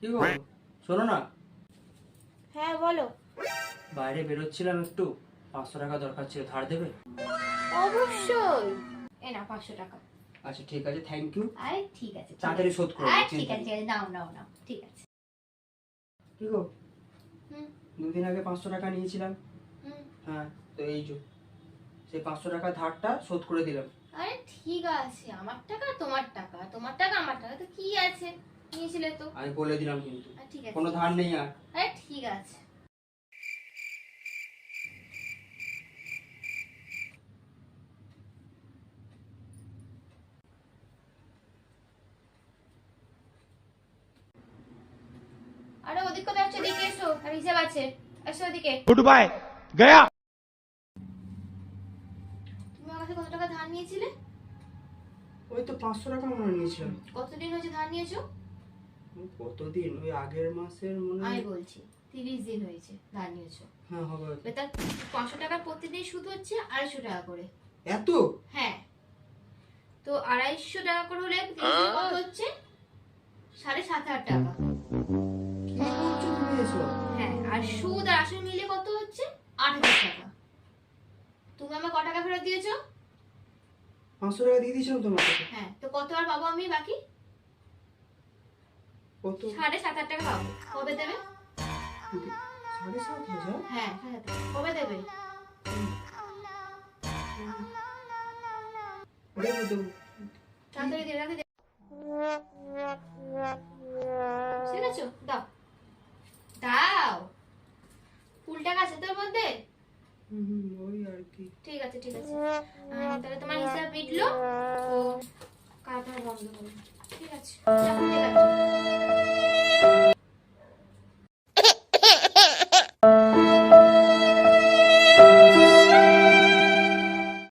কি গো? শোনো না। হ্যাঁ বলো। বাইরে বেরোচ্ছিলাম একটু। পাঁচশো টাকা দরকার ছিল ধার দেবে? অবশ্যই। এ না পাঁচশো টাকা। আচ্ছা ঠিক আছে থ্যাংক ইউ আরে ঠিক আছে তাড়াতাড়ি শোধ করো, আরে ঠিক আছে নাও নাও নাও ঠিক আছে। কি গো? হুম। দুদিন আগে পাঁচশো টাকা নিয়েছিলাম। হুম। হ্যাঁ তো এই যে সেই পাঁচশো টাকা ধারটা শোধ করে দিলাম। আরে ঠিক আছে আমার টাকা তোমার টাকা তোমার টাকা আমার টাকা তো কি আছে? নিয়েছিলে তো? আমি বলে দিলাম কিন্তু। কোনো ধার নেই আর। আরে ঠিক আছে। আরে এসো। আর আছে। এসো ওদিকে। গুড বাই গয়া। কত টাকা ধার নিয়েছিলে? ওই তো পাঁচশো টাকা মনে নিয়েছিলাম কতদিন হয়েছে ধার নিয়েছো? কতদিন? ওই আগের মাসের মনে আমি হয় বলছি তিরিশ দিন হয়েছে ধার নিয়েছো। হ্যাঁ হবে। তার পাঁচশো টাকা প্রতিদিন সুদ হচ্ছে আড়াইশো টাকা করে। এত? হ্যাঁ। তো আড়াইশো টাকা করে হলে দিন কত হচ্ছে? সাড়ে সাত হাজার টাকা। কি বলছো তুমি এসব? হ্যাঁ আর সুদ আর আসল মিলে কত হচ্ছে? আট হাজার টাকা। তুমি আমার ক টাকা ফেরত দিয়েছ? পাঁচশো টাকা দিয়ে দিয়েছিলাম তোমাকে। হ্যাঁ তো কত আর পাবো আমি বাকি? কত? সাড়ে সাত হাজার টাকা পাবো। কবে দেবে? সাড়ে সাত হাজার? হ্যাঁ। কবে দেবে? দেবো দেবো তাড়াতাড়ি দিয়ে দাও। দাও। ফুল টাকা আছে তোর মধ্যে? ঠিক আছে ঠিক আছে। তাহলে তোমার হিসাব মিটলো। কাটা বন্ধ যাও, ঠিক আছে?